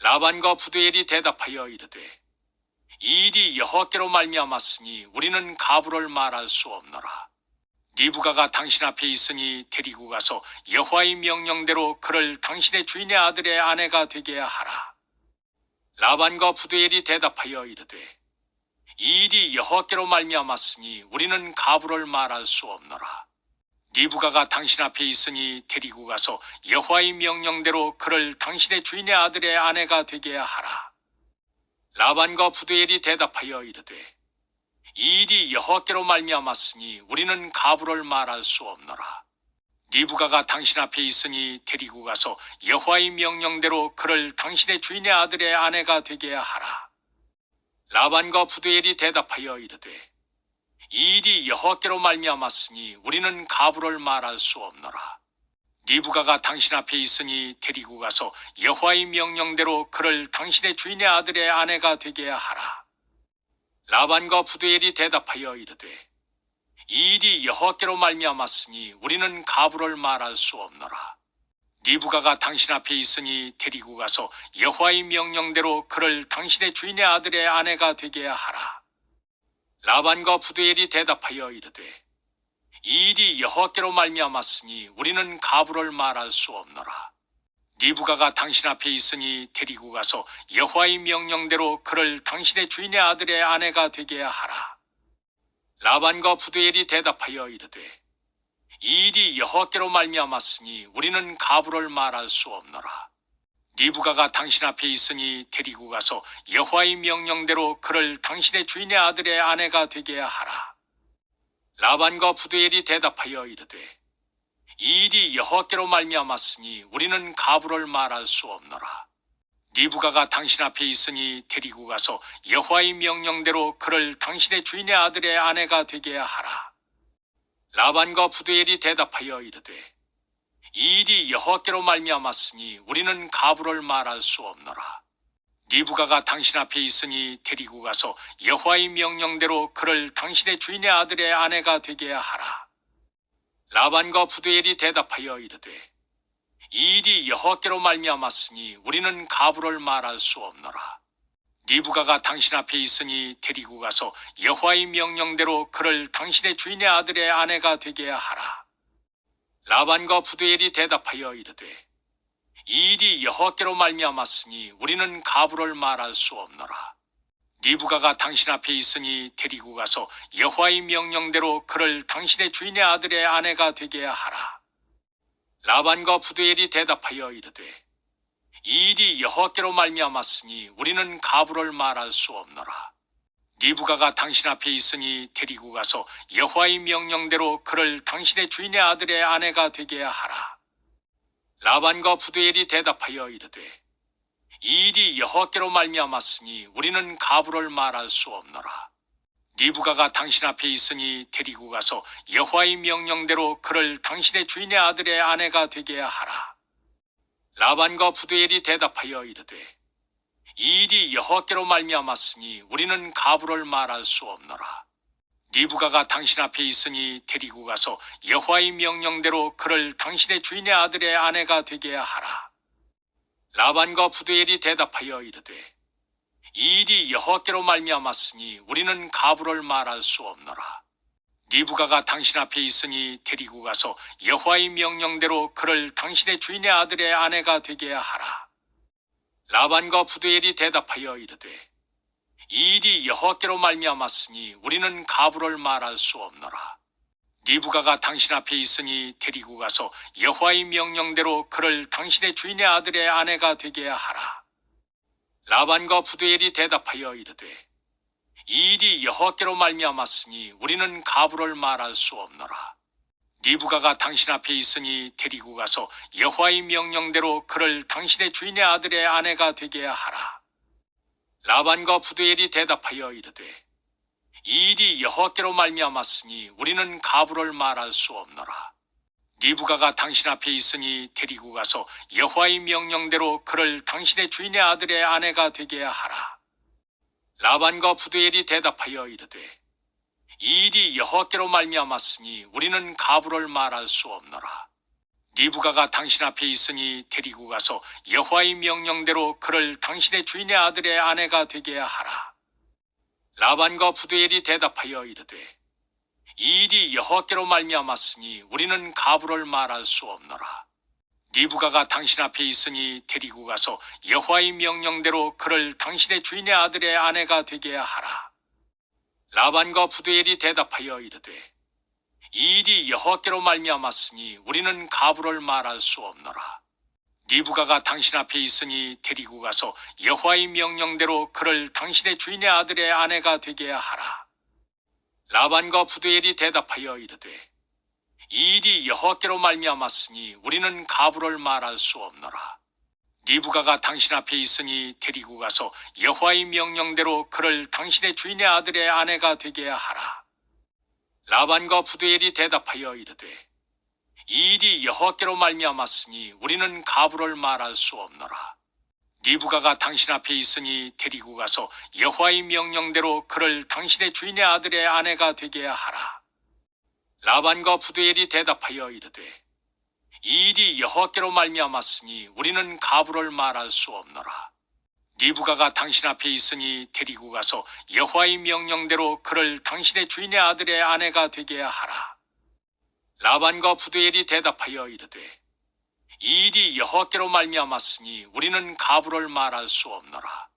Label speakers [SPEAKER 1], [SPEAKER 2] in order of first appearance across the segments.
[SPEAKER 1] 라반과 부두엘이 대답하여 이르되 이 일이 여호와께로 말미암았으니 우리는 가부를 말할 수 없노라. 리브가가 당신 앞에 있으니 데리고 가서 여호와의 명령대로 그를 당신의 주인의 아들의 아내가 되게 하라. 라반과 부두엘이 대답하여 이르되 이 일이 여호와께로 말미암았으니 우리는 가부를 말할 수 없노라. 리브가가 당신 앞에 있으니 데리고 가서 여호와의 명령대로 그를 당신의 주인의 아들의 아내가 되게 하라. 라반과 부두엘이 대답하여 이르되 이 일이 여호와께로 말미암았으니 우리는 가부를 말할 수 없노라. 리브가가 당신 앞에 있으니 데리고 가서 여호와의 명령대로 그를 당신의 주인의 아들의 아내가 되게 하라. 라반과 부두엘이 대답하여 이르되 이 일이 여호와께로 말미암았으니 우리는 가부를 말할 수 없노라. 리브가가 당신 앞에 있으니 데리고 가서 여호와의 명령대로 그를 당신의 주인의 아들의 아내가 되게 하라. 라반과 부두엘이 대답하여 이르되 이 일이 여호와께로 말미암았으니 우리는 가부를 말할 수 없노라. 리브가가 당신 앞에 있으니 데리고 가서 여호와의 명령대로 그를 당신의 주인의 아들의 아내가 되게 하라. 라반과 부두엘이 대답하여 이르되 이 일이 여호와께로 말미암았으니 우리는 가부를 말할 수 없노라. 리브가가 당신 앞에 있으니 데리고 가서 여호와의 명령대로 그를 당신의 주인의 아들의 아내가 되게 하라. 라반과 부두엘이 대답하여 이르되 이 일이 여호와께로 말미암았으니 우리는 가부를 말할 수 없노라. 리브가가 당신 앞에 있으니 데리고 가서 여호와의 명령대로 그를 당신의 주인의 아들의 아내가 되게 하라. 라반과 부두엘이 대답하여 이르되 이 일이 여호와께로 말미암았으니 우리는 가부를 말할 수 없노라. 리브가가 당신 앞에 있으니 데리고 가서 여호와의 명령대로 그를 당신의 주인의 아들의 아내가 되게 하라. 라반과 부두엘이 대답하여 이르되 이 일이 여호와께로 말미암았으니 우리는 가부를 말할 수 없노라. 리브가가 당신 앞에 있으니 데리고 가서 여호와의 명령대로 그를 당신의 주인의 아들의 아내가 되게 하라. 라반과 부두엘이 대답하여 이르되 이 일이 여호와께로 말미암았으니 우리는 가부를 말할 수 없노라. 리브가가 당신 앞에 있으니 데리고 가서 여호와의 명령대로 그를 당신의 주인의 아들의 아내가 되게 하라. 라반과 부두엘이 대답하여 이르되 이 일이 여호와께로 말미암았으니 우리는 가부를 말할 수 없노라. 리브가가 당신 앞에 있으니 데리고 가서 여호와의 명령대로 그를 당신의 주인의 아들의 아내가 되게 하라. 라반과 부두엘이 대답하여 이르되 이 일이 여호와께로 말미암았으니 우리는 가부를 말할 수 없노라. 리브가가 당신 앞에 있으니 데리고 가서 여호와의 명령대로 그를 당신의 주인의 아들의 아내가 되게 하라. 라반과 부두엘이 대답하여 이르되 이 일이 여호와께로 말미암았으니 우리는 가부를 말할 수 없노라. 리브가가 당신 앞에 있으니 데리고 가서 여호와의 명령대로 그를 당신의 주인의 아들의 아내가 되게 하라. 라반과 부두엘이 대답하여 이르되 이 일이 여호와께로 말미암았으니 우리는 가부를 말할 수 없노라. 리브가가 당신 앞에 있으니 데리고 가서 여호와의 명령대로 그를 당신의 주인의 아들의 아내가 되게 하라. 라반과 부두엘이 대답하여 이르되 이 일이 여호와께로 말미암았으니 우리는 가부를 말할 수 없노라. 리브가가 당신 앞에 있으니 데리고 가서 여호와의 명령대로 그를 당신의 주인의 아들의 아내가 되게 하라. 라반과 부두엘이 대답하여 이르되 이 일이 여호와께로 말미암았으니 우리는 가부를 말할 수 없노라. 리브가가 당신 앞에 있으니 데리고 가서 여호와의 명령대로 그를 당신의 주인의 아들의 아내가 되게 하라. 라반과 부두엘이 대답하여 이르되 이 일이 여호와께로 말미암았으니 우리는 가부를 말할 수 없노라. 리브가가 당신 앞에 있으니 데리고 가서 여호와의 명령대로 그를 당신의 주인의 아들의 아내가 되게 하라. 라반과 부두엘이 대답하여 이르되 이 일이 여호와께로 말미암았으니 우리는 가부를 말할 수 없노라. 리브가가 당신 앞에 있으니 데리고 가서 여호와의 명령대로 그를 당신의 주인의 아들의 아내가 되게 하라. 라반과 부두엘이 대답하여 이르되 이 일이 여호와께로 말미암았으니 우리는 가부를 말할 수 없노라. 리브가가 당신 앞에 있으니 데리고 가서 여호와의 명령대로 그를 당신의 주인의 아들의 아내가 되게 하라. 라반과 부두엘이 대답하여 이르되 이 일이 여호와께로 말미암았으니 우리는 가부를 말할 수 없노라. 리브가가 당신 앞에 있으니 데리고 가서 여호와의 명령대로 그를 당신의 주인의 아들의 아내가 되게 하라. 라반과 부두엘이 대답하여 이르되 이 일이 여호와께로 말미암았으니 우리는 가부를 말할 수 없노라. 리브가가 당신 앞에 있으니 데리고 가서 여호와의 명령대로 그를 당신의 주인의 아들의 아내가 되게 하라. 라반과 부두엘이 대답하여 이르되 이 일이 여호와께로 말미암았으니 우리는 가부를 말할 수 없노라. 리브가가 당신 앞에 있으니 데리고 가서 여호와의 명령대로 그를 당신의 주인의 아들의 아내가 되게 하라. 라반과 부두엘이 대답하여 이르되 이 일이 여호와께로 말미암았으니 우리는 가부를 말할 수 없노라. 리브가가 당신 앞에 있으니 데리고 가서 여호와의 명령대로 그를 당신의 주인의 아들의 아내가 되게 하라. 라반과 부두엘이 대답하여 이르되 이 일이 여호와께로 말미암았으니 우리는 가부를 말할 수 없노라. 리브가가 당신 앞에 있으니 데리고 가서 여호와의 명령대로 그를 당신의 주인의 아들의 아내가 되게 하라. 라반과 부두엘이 대답하여 이르되 이 일이 여호와께로 말미암았으니 우리는 가부를 말할 수 없노라.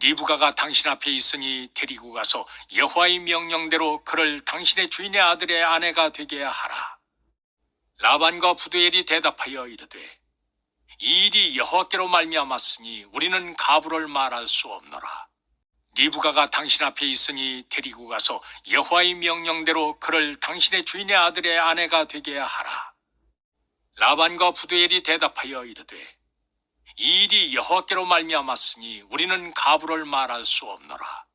[SPEAKER 1] 리브가가 당신 앞에 있으니 데리고 가서 여호와의 명령대로 그를 당신의 주인의 아들의 아내가 되게 하라. 라반과 부두엘이 대답하여 이르되 이 일이 여호와께로 말미암았으니 우리는 가부를 말할 수 없노라. 리브가가 당신 앞에 있으니 데리고 가서 여호와의 명령대로 그를 당신의 주인의 아들의 아내가 되게 하라. 라반과 부두엘이 대답하여 이르되 이 일이 여호와께로 말미암았으니 우리는 가부를 말할 수 없노라.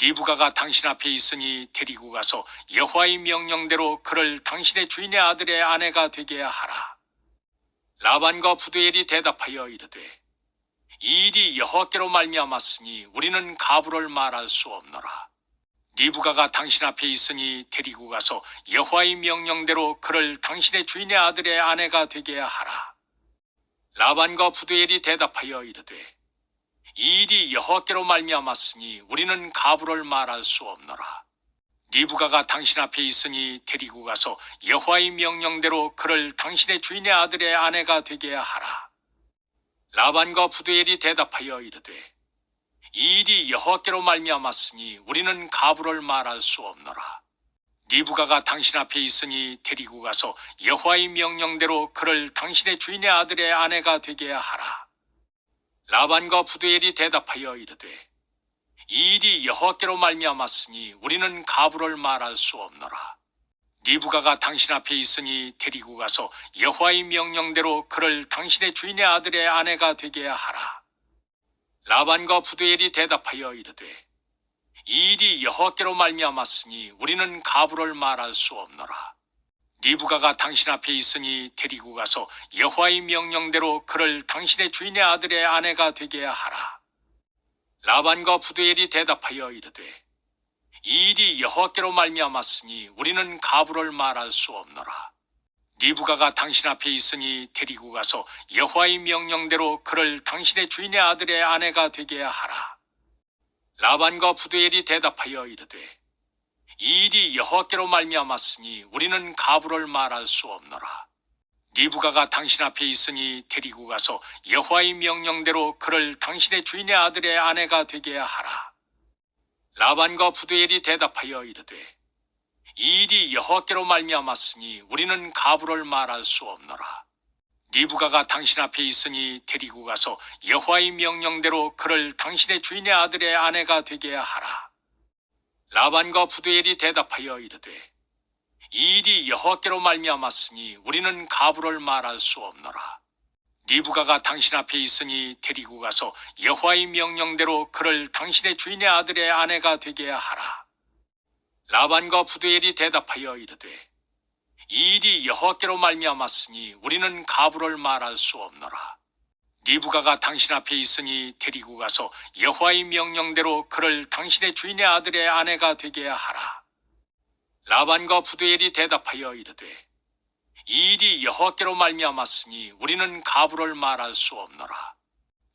[SPEAKER 1] 리브가가 당신 앞에 있으니 데리고 가서 여호와의 명령대로 그를 당신의 주인의 아들의 아내가 되게 하라. 라반과 부두엘이 대답하여 이르되 이 일이 여호와께로 말미암았으니 우리는 가부를 말할 수 없노라. 리브가가 당신 앞에 있으니 데리고 가서 여호와의 명령대로 그를 당신의 주인의 아들의 아내가 되게 하라. 라반과 부두엘이 대답하여 이르되 이 일이 여호와께로 말미암았으니 우리는 가부를 말할 수 없노라. 리브가가 당신 앞에 있으니 데리고 가서 여호와의 명령대로 그를 당신의 주인의 아들의 아내가 되게 하라. 라반과 부두엘이 대답하여 이르되 이 일이 여호와께로 말미암았으니 우리는 가부를 말할 수 없노라. 리브가가 당신 앞에 있으니 데리고 가서 여호와의 명령대로 그를 당신의 주인의 아들의 아내가 되게 하라. 라반과 부두엘이 대답하여 이르되 이 일이 여호와께로 말미암았으니 우리는 가부를 말할 수 없노라. 리브가가 당신 앞에 있으니 데리고 가서 여호와의 명령대로 그를 당신의 주인의 아들의 아내가 되게 하라. 라반과 부두엘이 대답하여 이르되 이 일이 여호와께로 말미암았으니 우리는 가부를 말할 수 없노라. 리브가가 당신 앞에 있으니 데리고 가서 여호와의 명령대로 그를 당신의 주인의 아들의 아내가 되게 하라. 라반과 부두엘이 대답하여 이르되 이 일이 여호와께로 말미암았으니 우리는 가부를 말할 수 없노라. 리브가가 당신 앞에 있으니 데리고 가서 여호와의 명령대로 그를 당신의 주인의 아들의 아내가 되게 하라. 라반과 부두엘이 대답하여 이르되 이 일이 여호와께로 말미암았으니 우리는 가부를 말할 수 없노라. 리브가가 당신 앞에 있으니 데리고 가서 여호와의 명령대로 그를 당신의 주인의 아들의 아내가 되게 하라. 라반과 부두엘이 대답하여 이르되 이 일이 여호와께로 말미암았으니 우리는 가부를 말할 수 없노라. 리브가가 당신 앞에 있으니 데리고 가서 여호와의 명령대로 그를 당신의 주인의 아들의 아내가 되게 하라. 라반과 부두엘이 대답하여 이르되 이 일이 여호와께로 말미암았으니 우리는 가부를 말할 수 없노라. 리브가가 당신 앞에 있으니 데리고 가서 여호와의 명령대로 그를 당신의 주인의 아들의 아내가 되게 하라. 라반과 부두엘이 대답하여 이르되 이 일이 여호와께로 말미암았으니 우리는 가부를 말할 수 없노라. 리브가가 당신 앞에 있으니 데리고 가서 여호와의 명령대로 그를 당신의 주인의 아들의 아내가 되게 하라. 라반과 부두엘이 대답하여 이르되 이 일이 여호와께로 말미암았으니 우리는 가부를 말할 수 없노라.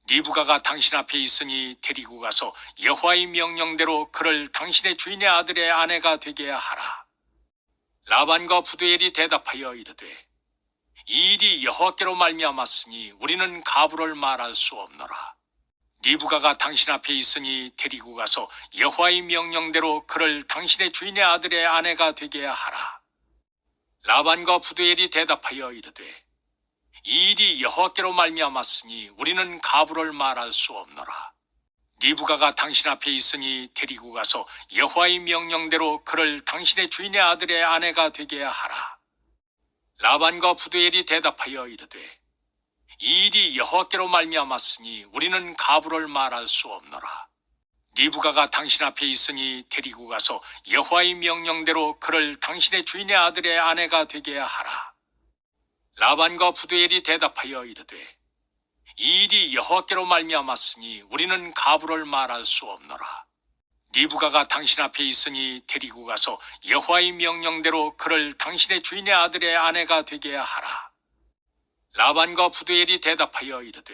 [SPEAKER 1] 리브가가 당신 앞에 있으니 데리고 가서 여호와의 명령대로 그를 당신의 주인의 아들의 아내가 되게 하라. 라반과 부두엘이 대답하여 이르되 이 일이 여호와께로 말미암았으니 우리는 가부를 말할 수 없노라. 리브가가 당신 앞에 있으니 데리고 가서 여호와의 명령대로 그를 당신의 주인의 아들의 아내가 되게 하라. 라반과 부두엘이 대답하여 이르되 이 일이 여호와께로 말미암았으니 우리는 가부를 말할 수 없노라. 리브가가 당신 앞에 있으니 데리고 가서 여호와의 명령대로 그를 당신의 주인의 아들의 아내가 되게 하라. 라반과 부두엘이 대답하여 이르되 이 일이 여호와께로 말미암았으니 우리는 가부를 말할 수 없노라. 리브가가 당신 앞에 있으니 데리고 가서 여호와의 명령대로 그를 당신의 주인의 아들의 아내가 되게 하라. 라반과 부두엘이 대답하여 이르되 이 일이 여호와께로 말미암았으니 우리는 가부를 말할 수 없노라. 리브가가 당신 앞에 있으니 데리고 가서 여호와의 명령대로 그를 당신의 주인의 아들의 아내가 되게 하라. 라반과 부두엘이 대답하여 이르되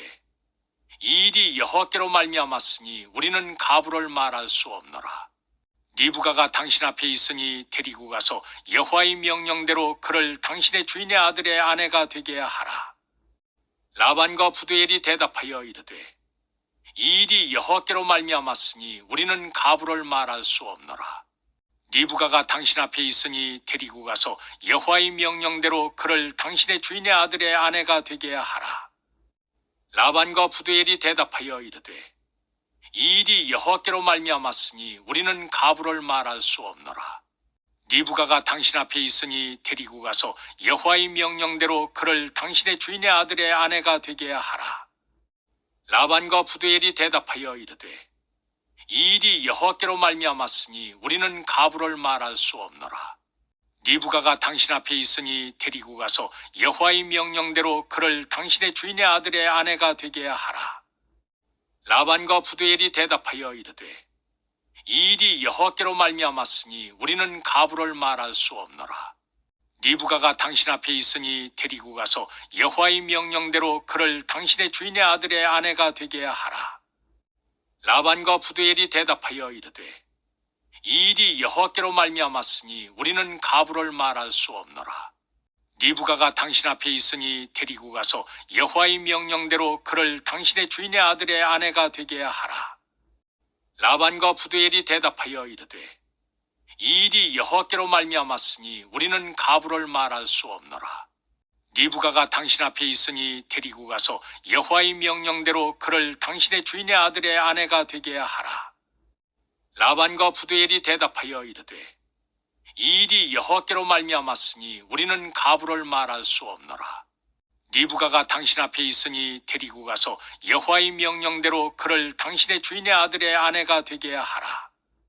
[SPEAKER 1] 이 일이 여호와께로 말미암았으니 우리는 가부를 말할 수 없노라. 리브가가 당신 앞에 있으니 데리고 가서 여호와의 명령대로 그를 당신의 주인의 아들의 아내가 되게 하라. 라반과 부두엘이 대답하여 이르되 이 일이 여호와께로 말미암았으니 우리는 가부를 말할 수 없노라. 리브가가 당신 앞에 있으니 데리고 가서 여호와의 명령대로 그를 당신의 주인의 아들의 아내가 되게 하라. 라반과 부두엘이 대답하여 이르되 이 일이 여호와께로 말미암았으니 우리는 가부를 말할 수 없노라. 리브가가 당신 앞에 있으니 데리고 가서 여호와의 명령대로 그를 당신의 주인의 아들의 아내가 되게 하라. 라반과 부두엘이 대답하여 이르되 이 일이 여호와께로 말미암았으니 우리는 가부를 말할 수 없노라. 리브가가 당신 앞에 있으니 데리고 가서 여호와의 명령대로 그를 당신의 주인의 아들의 아내가 되게 하라. 라반과 부두엘이 대답하여 이르되 이 일이 여호와께로 말미암았으니 우리는 가부를 말할 수 없노라. 리브가가 당신 앞에 있으니 데리고 가서 여호와의 명령대로 그를 당신의 주인의 아들의 아내가 되게 하라. 라반과 부두엘이 대답하여 이르되 이 일이 여호와께로 말미암았으니 우리는 가부를 말할 수 없노라. 리브가가 당신 앞에 있으니 데리고 가서 여호와의 명령대로 그를 당신의 주인의 아들의 아내가 되게 하라. 라반과 부두엘이 대답하여 이르되 이 일이 여호와께로 말미암았으니 우리는 가부를 말할 수 없노라. 리브가가 당신 앞에 있으니 데리고 가서 여호와의 명령대로 그를 당신의 주인의 아들의 아내가 되게 하라. 라반과 부두엘이 대답하여 이르되 이 일이 여호와께로 말미암았으니 우리는 가부를 말할 수 없노라. 리브가가 당신 앞에 있으니 데리고 가서 여호와의 명령대로 그를 당신의 주인의 아들의 아내가 되게 하라.